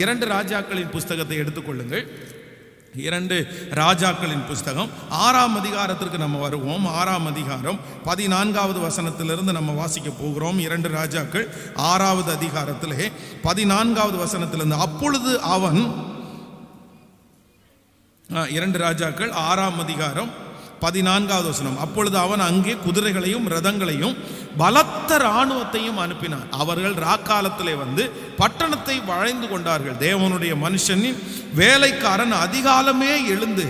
இரண்டு ராஜாக்களின் புஸ்தகத்தை எடுத்துக்கொள்ளுங்கள். இரண்டு ராஜாக்களின் புஸ்தகம். ஆறாம் அதிகாரத்திற்கு நம்ம வருவோம். ஆறாம் அதிகாரம். பதினான்காவது வசனத்திலிருந்து நம்ம வாசிக்க போகிறோம். இரண்டு ராஜாக்கள் ஆறாவது அதிகாரத்திலே. பதினான்காவது வசனத்திலிருந்து அப்பொழுது அவன் இரண்டு ராஜாக்கள் ஆறாம் அதிகாரம் பதினான்காவது வசனம். அப்பொழுது அவன் அங்கே குதிரைகளையும் ரதங்களையும் பலத்த இராணுவத்தையும் அனுப்பினான். அவர்கள் ராக்காலத்திலே வந்து பட்டணத்தை வளைந்து கொண்டார்கள். தேவனுடைய மனுஷனின் வேலைக்காரன் அதிகாலமே எழுந்து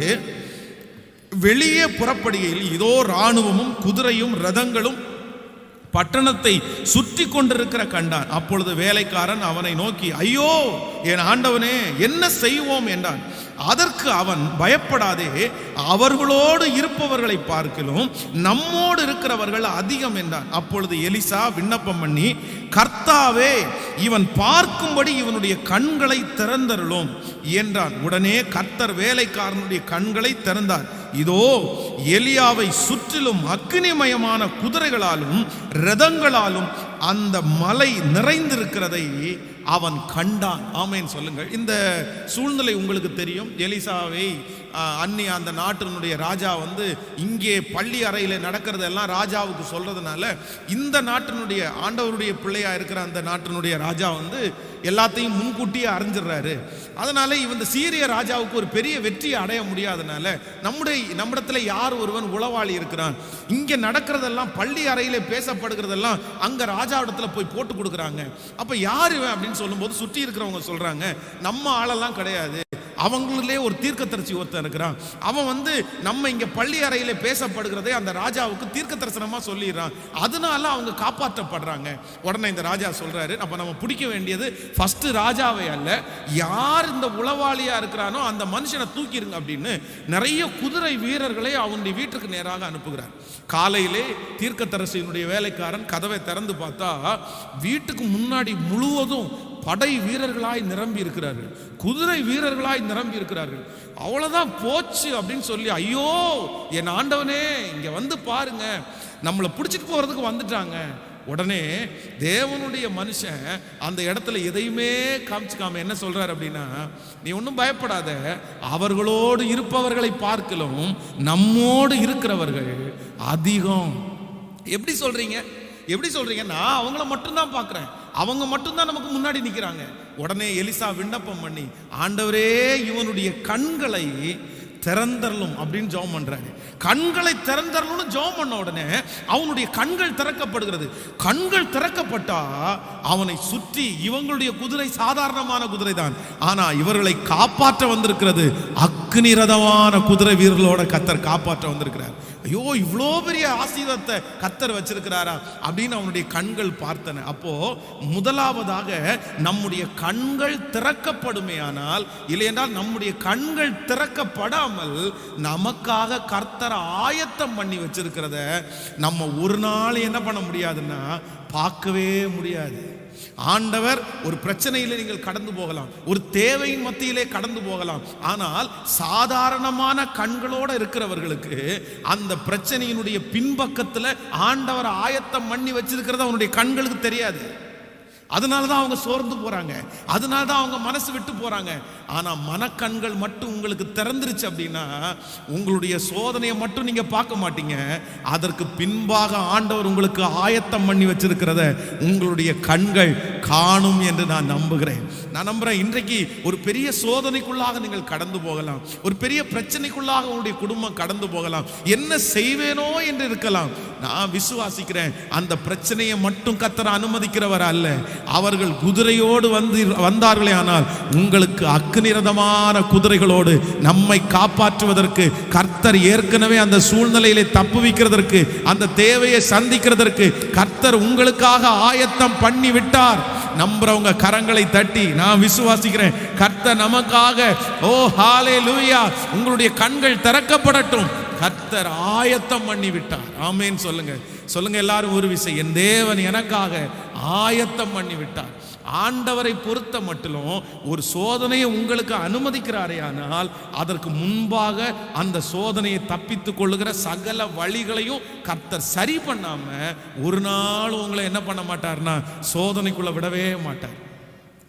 வெளியே புறப்படுகையில் இதோ இராணுவமும் குதிரையும் ரதங்களும் பட்டணத்தை சுற்றி கொண்டிருக்கிற கண்டான். அப்பொழுது வேலைக்காரன் அவனை நோக்கி ஐயோ என் ஆண்டவனே என்ன செய்வோம்? என்றான். அதற்கு அவன் பயப்படாதே அவர்களோடு இருப்பவர்களை பார்க்கிலும் நம்மோடு இருக்கிறவர்கள் அதிகம் என்றான். அப்பொழுது எலிசா விண்ணப்பம் பண்ணி கர்த்தாவே இவன் பார்க்கும்படி இவனுடைய கண்களை திறந்தருளும் என்றான். உடனே கர்த்தர் வேலைக்காரனுடைய கண்களை திறந்தார். இதோ எலியாவை சுற்றிலும் அக்னிமயமான குதிரைகளாலும் ரதங்களாலும் அந்த மலை நிறைந்திருக்கிறதை அவன் கண்டான். ஆமேன்னு சொல்லுங்கள். இந்த சூழ்நிலை உங்களுக்கு தெரியும். எலிசாவை அன்னி அந்த நாட்டினுடைய ராஜா வந்து இங்கே பள்ளி அறையில் நடக்கிறதெல்லாம் ராஜாவுக்கு சொல்கிறதுனால இந்த நாட்டினுடைய ஆண்டவருடைய பிள்ளையாக இருக்கிற அந்த நாட்டினுடைய ராஜா வந்து எல்லாத்தையும் முன்கூட்டியே அறிஞ்சிடுறாரு. அதனால இவன் சீரிய ராஜாவுக்கு ஒரு பெரிய வெற்றியை அடைய முடியாதனால நம்முடைய நம்மிடத்தில் யார் ஒருவன் உளவாளி இருக்கிறான்? இங்க நடக்கிறதெல்லாம் பள்ளி அறையில பேசப்படுகிறதெல்லாம் அங்க ராஜாவிடத்துல போய் போட்டு கொடுக்குறாங்க. அப்ப யார் இவன் அப்படின்னு சொல்லும்போது சுற்றி இருக்கிறவங்க சொல்றாங்க நம்ம ஆளெல்லாம் கிடையாது. அவங்களே ஒரு தீர்க்கதரிசி ஒருத்தன் இருக்கிறான். அவன் வந்து நம்ம இங்கே பள்ளி அறையில் பேசப்படுகிறதே அந்த ராஜாவுக்கு தீர்க்க தரிசனமாக சொல்லிடுறான். அதனால அவங்க காப்பாற்றப்படுறாங்க. உடனே இந்த ராஜா சொல்கிறாரு அப்போ நம்ம பிடிக்க வேண்டியது ஃபஸ்ட்டு ராஜாவை அல்ல. யார் இந்த உளவாளியாக இருக்கிறானோ அந்த மனுஷனை தூக்கிடுங்க அப்படின்னு நிறைய குதிரை வீரர்களை அவனுடைய வீட்டுக்கு நேராக அனுப்புகிறார். காலையிலே தீர்க்கத்தரசியினுடைய வேலைக்காரன் கதவை திறந்து பார்த்தா வீட்டுக்கு முன்னாடி முழுவதும் படை வீரர்களாய் நிரம்பி இருக்கிறார்கள் குதிரை வீரர்களாய் நிரம்பி இருக்கிறார்கள் அவ்வளோதான் போச்சு அப்படின்னு சொல்லி ஐயோ என் ஆண்டவனே இங்கே வந்து பாருங்க. நம்மளை பிடிச்சிட்டு போகிறதுக்கு வந்துட்டாங்க. உடனே தேவனுடைய மனுஷன் அந்த இடத்துல எதையுமே காமிச்சுக்காம என்ன சொல்றாரு அப்படின்னா நீ ஒன்றும் பயப்படாத. அவர்களோடு இருப்பவர்களை பார்க்கலும் நம்மோடு இருக்கிறவர்கள் அதிகம். எப்படி சொல்றீங்க? எப்படி சொல்றீங்க? நான் அவங்கள மட்டும்தான் பார்க்குறேன். அவங்க மட்டும்தான் நமக்கு முன்னாடி நிற்கிறாங்க உடனே எலிசா விண்ணப்பம் பண்ணி ஆண்டவரே இவனுடைய கண்களை திறந்தரலும் அப்படின்னு ஜோம் பண்றாங்க. கண்களை திறந்தரலும்னு ஜெபம் பண்ண உடனே அவனுடைய கண்கள் திறக்கப்படுகிறது. கண்கள் திறக்கப்பட்டா அவனை சுற்றி இவங்களுடைய குதிரை சாதாரணமான குதிரை தான் ஆனா இவர்களை காப்பாற்ற வந்திருக்கிறது அக் அக்னிரதமான குதிரை வீரர்களோட கத்தர் காப்பாற்ற வந்திருக்கிறார். ஐயோ இவ்வளோ பெரிய ஆசீர்வாதத்தை கத்தர் வச்சிருக்கிறாரா அப்படின்னு அவனுடைய கண்கள் பார்த்தன. அப்போ முதலாவதாக நம்முடைய கண்கள் திறக்கப்படுமையானால் இல்லையென்றால் நம்முடைய கண்கள் திறக்கப்படாமல் நமக்காக கர்த்தர் ஆயத்தம் பண்ணி வச்சிருக்கிறத நம்ம ஒரு நாள் என்ன பண்ண முடியாதுன்னா பார்க்கவே முடியாது. ஆண்டவர் ஒரு பிரச்சனையில நீங்கள் கடந்து போகலாம். ஒரு தேவையின் மத்தியிலே கடந்து போகலாம். ஆனால் சாதாரணமான கண்களோட இருக்கிறவர்களுக்கு அந்த பிரச்சனையினுடைய பின்பக்கத்துல ஆண்டவர் ஆயத்தம் பண்ணி வச்சிருக்கிறது அவனுடைய கண்களுக்கு தெரியாது. அதனால தான் அவங்க சோர்ந்து போகிறாங்க அதனால தான் அவங்க மனசு விட்டு போகிறாங்க ஆனால் மனக்கண்கள் மட்டும் உங்களுக்கு திறந்துருச்சு அப்படின்னா உங்களுடைய சோதனையை மட்டும் நீங்கள் பார்க்க மாட்டீங்க. அதற்கு பின்பாக ஆண்டவர் உங்களுக்கு ஆயத்தம் பண்ணி வச்சிருக்கிறத உங்களுடைய கண்கள் காணும் என்று நான் நம்புகிறேன். நான் நம்புகிறேன் இன்றைக்கு ஒரு பெரிய சோதனைக்குள்ளாக நீங்கள் கடந்து போகலாம். ஒரு பெரிய பிரச்சனைக்குள்ளாக உங்களுடைய குடும்பம் கடந்து போகலாம். என்ன செய்வேனோ என்று இருக்கலாம். நான் விசுவாசிக்கிறேன் அந்த பிரச்சனையை மட்டும் கத்தர அனுமதிக்கிறவர் அல்ல. அவர்கள் குதிரையோடு வந்து வந்தார்களே ஆனால் உங்களுக்கு அக்குநிரதமான குதிரைகளோடு நம்மை காப்பாற்றுவதற்கு கர்த்தர் ஏற்கனவே அந்த சூழ்நிலையிலே தப்புவிக்கிறதற்கு அந்த தேவையை சந்திக்கிறதற்கு கர்த்தர் உங்களுக்காக ஆயத்தம் பண்ணி விட்டார் நம்புறவங்க கரங்களை தட்டி நான் விசுவாசிக்கிறேன். கர்த்தர் நமக்காக ஓ ஹாலே லூயா உங்களுடைய கண்கள் திறக்கப்படட்டும். கர்த்தர் ஆயத்தம் பண்ணி விட்டார் ஆமேன்னு சொல்லுங்க. சொல்லுங்க எல்லாரும் ஒரு விசை என் தேவன் எனக்காக ஆயத்தம் பண்ணி விட்டார் ஆண்டவரை பொறுத்த மட்டிலும் ஒரு சோதனையை உங்களுக்கு அனுமதிக்கிறாரே ஆனால் அதற்கு முன்பாக அந்த சோதனையை தப்பித்துக் கொள்ளுகிற சகல வழிகளையும் கர்த்தர் சரி பண்ணாம ஒரு நாள் உங்களை என்ன பண்ண மாட்டார்னா சோதனைக்குள்ள விடவே மாட்டார்.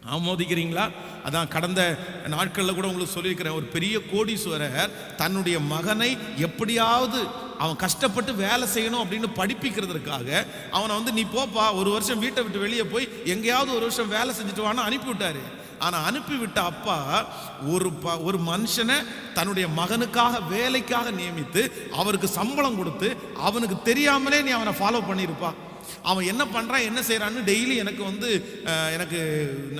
ஆமோதிக்கிறீங்களா? அதான் கடந்த நாட்களில் கூட உங்களுக்கு சொல்லியிருக்கிறேன். ஒரு பெரிய கோடீஸ்வரர் தன்னுடைய மகனை எப்படியாவது அவன் கஷ்டப்பட்டு வேலை செய்யணும் அப்படின்னு படிப்பிக்கிறதுக்காக அவனை வந்து நீ போப்பா ஒரு வருஷம் வீட்டை விட்டு வெளியே போய் எங்கேயாவது ஒரு வருஷம் வேலை செஞ்சுட்டு வான்னு அனுப்பி ஆனால் அனுப்பிவிட்ட அப்பா ஒரு ப ஒரு மனுஷனை தன்னுடைய மகனுக்காக வேலைக்காக நியமித்து அவருக்கு சம்பளம் கொடுத்து அவனுக்கு தெரியாமலே நீ அவனை ஃபாலோ பண்ணியிருப்பா. அவன் என்ன பண்ணுறான் என்ன செய்கிறான்னு டெய்லி எனக்கு வந்து எனக்கு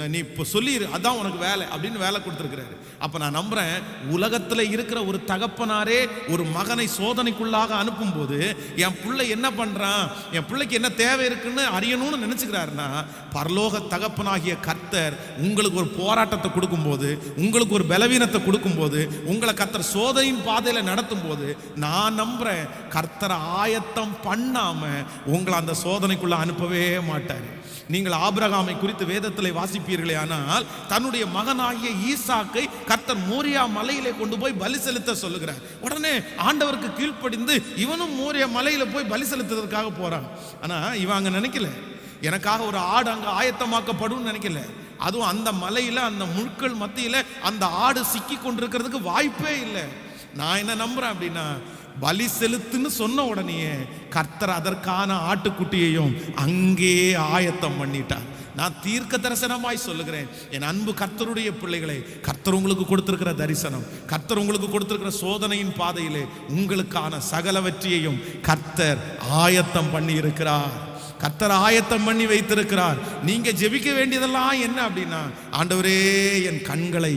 நீ இப்போ சொல்லிடு அதான் உனக்கு வேலை அப்படின்னு வேலை கொடுத்துருக்கிறாரு. அப்போ நான் நம்புகிறேன் உலகத்தில் இருக்கிற ஒரு தகப்பனாரே ஒரு மகனை சோதனைக்குள்ளாக அனுப்பும்போது என் பிள்ளை என்ன பண்ணுறான் என் பிள்ளைக்கு என்ன தேவை இருக்குன்னு அறியணும்னு நினச்சிக்கிறாருன்னா பரலோக தகப்பனாகிய கர்த்தர் உங்களுக்கு ஒரு போராட்டத்தை கொடுக்கும்போது உங்களுக்கு ஒரு பலவீனத்தை கொடுக்கும்போது உங்களை கர்த்தர் சோதனையின் பாதையில் நடத்தும் போது நான் நம்புறேன் கர்த்தரை ஆயத்தம் பண்ணாம உங்களை அந்த சோதனை சோதனைக்குள்ள அனுப்பவே மாட்டார். நீங்கள் ஆபிரகாமை குறித்து வேதத்தில் வாசிப்பீர்களே ஆனால் தன்னுடைய மகனாகிய ஈசாக்கை கர்த்தர் மோரியா மலையிலே கொண்டு போய் பலி செலுத்த சொல்லுகிறார். உடனே ஆண்டவருக்கு கீழ்ப்படிந்து இவனும் மோரியா மலையில போய் பலி செலுத்துறதுக்காக போறான். ஆனா இவன் அங்க நினைக்கல. எனக்காக ஒரு ஆடு அங்க ஆயத்தமாக்கப்படும் நினைக்கல. அதுவும் அந்த மலையில அந்த முட்கள் மத்தியில அந்த ஆடு சிக்கி கொண்டிருக்கிறதுக்கு வாய்ப்பே இல்லை. நான் என்ன நம்புறேன் அப்படின்னா பலி செலுத்துன்னு சொன்ன உடனே கர்த்தர் அதற்கான ஆட்டுக்குட்டியையும் அங்கே ஆயத்தம் பண்ணிட்டார். நான் தீர்க்க தரிசனமாய் சொல்லுகிறேன். என் அன்பு கர்த்தருடைய பிள்ளைகளை கர்த்தர் உங்களுக்கு கொடுத்திருக்கிற தரிசனம் கர்த்தர் உங்களுக்கு கொடுத்திருக்கிற சோதனையின் பாதையிலே உங்களுக்கான சகலவற்றையும் கர்த்தர் ஆயத்தம் பண்ணி இருக்கிறார் கர்த்தர் ஆயத்தம் பண்ணி வைத்திருக்கிறார். நீங்க ஜெபிக்க வேண்டியதெல்லாம் என்ன அப்படின்னா ஆண்டவரே என் கண்களை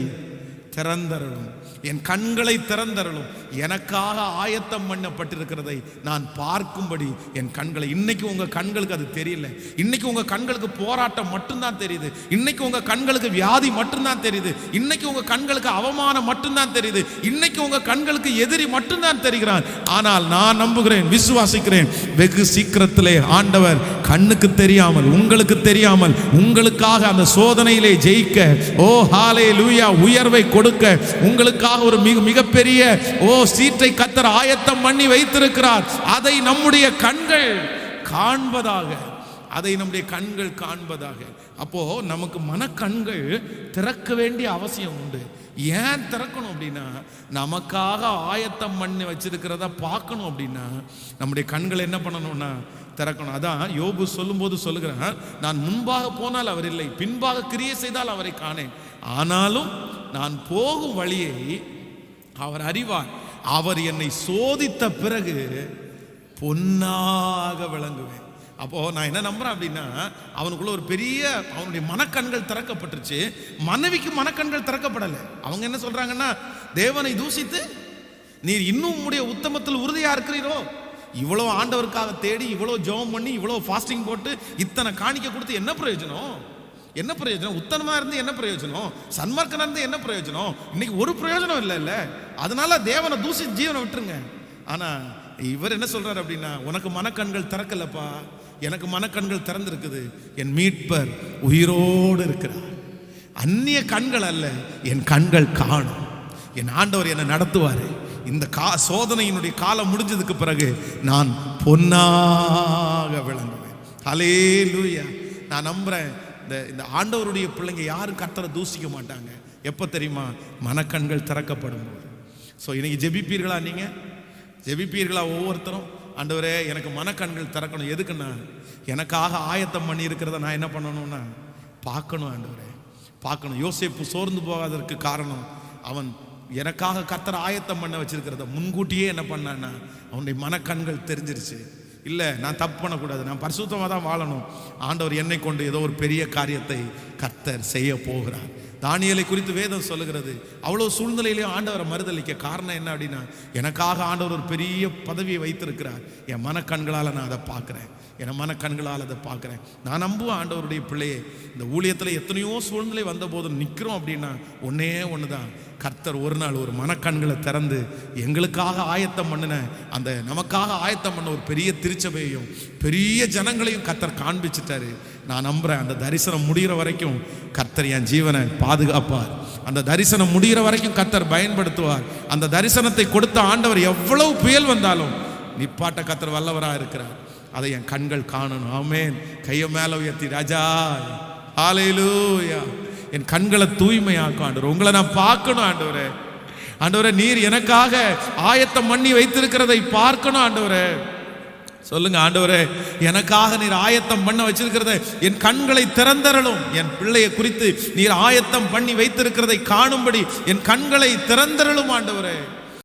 திறந்தருளும். என் கண்களை திறந்தருளும். எனக்காக ஆயத்தம் பண்ணப்பட்டிருக்கிறதை நான் பார்க்கும்படி என் கண்களை இன்னைக்கு உங்க கண்களுக்கு அது தெரியல. இன்னைக்கு உங்க கண்களுக்கு போராட்டம் மட்டும்தான் தெரியுது. இன்னைக்கு உங்க கண்களுக்கு வியாதி மட்டும்தான் தெரியுது. இன்னைக்கு உங்க கண்களுக்கு அவமானம் மட்டும்தான் தெரியுது. இன்னைக்கு உங்க கண்களுக்கு எதிரி மட்டும்தான் தெரிகிறான் ஆனால் நான் நம்புகிறேன் விசுவாசிக்கிறேன் வெகு சீக்கிரத்திலே ஆண்டவர் கண்ணுக்கு தெரியாமல் உங்களுக்கு தெரியாமல் உங்களுக்காக அந்த சோதனையிலே ஜெயிக்க ஓ ஹாலே லூயா உயர்வை கொடு கொடுக்க. உங்களுக்காக ஒரு மிக மிகப்பெரிய ஓ சீட்டை கத்தர் ஆயத்தம் பண்ணி வைத்திருக்கிறார். அதை நம்முடைய கண்கள் காண்பதாக. அதை நம்முடைய கண்கள் காண்பதாக. அப்போ நமக்கு மனக்கண்கள் திறக்க வேண்டிய அவசியம் உண்டு. ஏன் திறக்கணும் அப்படின்னா நமக்காக ஆயத்தம் பண்ணி வச்சிருக்கிறத பார்க்கணும் அப்படின்னா நம்முடைய கண்கள் என்ன பண்ணணும்னா திறக்கணும். அதான் யோபு சொல்லும்போது சொல்லுகிறேன் நான் முன்பாக போனால் அவர் இல்லை பின்பாக கிரியை செய்தால் அவரை காணேன். ஆனாலும் நான் போகும் வழியை அவர் அறிவார். அவர் என்னை சோதித்த பிறகு பொன்னாக விளங்குவேன். அப்போ நான் என்ன நம்புறேன் அப்படின்னா அவனுக்குள்ள ஒரு பெரிய அவனுடைய மனக்கண்கள் திறக்கப்பட்டுருச்சு. மனைவிக்கு மனக்கண்கள் திறக்கப்படலை. அவங்க என்ன சொல்றாங்கன்னா தேவனை தூசித்து நீர் இன்னும் உடைய உத்தமத்தில் உறுதியா இருக்கிறீரோ? இவ்வளோ ஆண்டவருக்காக தேடி இவ்வளோ ஜெபம் பண்ணி இவ்வளோ ஃபாஸ்டிங் போட்டு இத்தனை காணிக்க கொடுத்து என்ன பிரயோஜனம்? என்ன பிரயோஜனம்? உத்தனமாக இருந்து என்ன பிரயோஜனம்? சன்மார்க்கனாக இருந்து என்ன பிரயோஜனம்? இன்னைக்கு ஒரு பிரயோஜனம் இல்லை இல்லை. அதனால தேவனை தூசி ஜீவனை விட்டுருங்க. ஆனால் இவர் என்ன சொல்றாரு அப்படின்னா உனக்கு மனக்கண்கள் திறக்கலப்பா. எனக்கு மனக்கண்கள் திறந்திருக்குது. என் மீட்பர் உயிரோடு இருக்கிறார். அந்நிய கண்கள் அல்ல என் கண்கள் காணும். என் ஆண்டவர் என்னை நடத்துவார். இந்த கா சோதனையினுடைய காலம் முடிஞ்சதுக்கு பிறகு நான் பொன்னாக விளங்குவேன். ஹலே லூயா நான் நம்புகிறேன் இந்த இந்த ஆண்டவருடைய பிள்ளைங்க யாரும் கத்தரை தூசிக்க மாட்டாங்க. எப்போ தெரியுமா? மனக்கண்கள் திறக்கப்படும் போது. ஸோ இன்னைக்கு ஜெபிப்பீர்களா நீங்கள் ஜெபிப்பீர்களா ஒவ்வொருத்தரும்? ஆண்டவரே எனக்கு மனக்கண்கள் திறக்கணும். எதுக்குன்னா எனக்காக ஆயத்தம் பண்ணி இருக்கிறத நான் என்ன பண்ணணும்னா பார்க்கணும் ஆண்டவரே. பார்க்கணும். யோசிப்பு சோர்ந்து போகாததற்கு காரணம் அவன் எனக்காக கத்தர் ஆயத்தம் பண்ண வச்சிருக்கிறத முன்கூட்டியே என்ன பண்ணான்னா அவனுடைய மனக்கண்கள் தெரிஞ்சிருச்சு. இல்லை நான் தப்பு பண்ணக்கூடாது. நான் பரிசுத்தமாக தான் வாழணும். ஆண்டவர் என்னை கொண்டு ஏதோ ஒரு பெரிய காரியத்தை கத்தர் செய்ய போகிறார். தானியலை குறித்து வேதம் சொல்லுகிறது. அவ்வளோ சூழ்நிலையிலையும் ஆண்டவரை மறுதளிக்க காரணம் என்ன அப்படின்னா எனக்காக ஆண்டவர் ஒரு பெரிய பதவியை வைத்திருக்கிறார். என் மனக்கண்களால் நான் அதை பார்க்குறேன். என் மனக்கண்களால் அதை பார்க்குறேன். நான் நம்புவேன் ஆண்டவருடைய பிள்ளையே. இந்த ஊழியத்தில் எத்தனையோ சூழ்நிலை வந்த போதும் நிற்கிறோம் அப்படின்னா ஒன்றே ஒன்று தான் கர்த்தர் ஒரு நாள் ஒரு மனக்கண்களை திறந்து எங்களுக்காக ஆயத்தம் பண்ணின அந்த நமக்காக ஆயத்தம் பண்ண ஒரு பெரிய திருச்சபையையும் பெரிய ஜனங்களையும் கர்த்தர் காண்பிச்சிட்டாரு. நான் நம்புகிறேன் அந்த தரிசனம் முடிகிற வரைக்கும் கர்த்தர் என் ஜீவனை பாதுகாப்பார். அந்த தரிசனம் முடிகிற வரைக்கும் கத்தர் பயன்படுத்துவார். அந்த தரிசனத்தை கொடுத்த ஆண்டவர் எவ்வளவு புயல் வந்தாலும் நிப்பாட்ட கத்தர் வல்லவராக இருக்கிறார். அதை என் கண்கள் காணணும். ஆமேன். கையை மேல உயர்த்தி ராஜா ஆலையிலூயா என் கண்களை தூய்மையாக்கும் ஆண்டவர். உங்களை நான் பார்க்கணும் ஆண்டவரே. ஆண்டவரே நீர் எனக்காக ஆயத்தம் பண்ணி வைத்திருக்கிறதை பார்க்கணும் ஆண்டவரே. சொல்லுங்க ஆண்டவரே எனக்காக நீர் ஆயத்தம் பண்ண வச்சிருக்கிறத என் கண்களை திறந்தரலும். என் பிள்ளையை குறித்து நீர் ஆயத்தம் பண்ணி வைத்திருக்கிறதை காணும்படி என் கண்களை திறந்தரலும் ஆண்டவரே.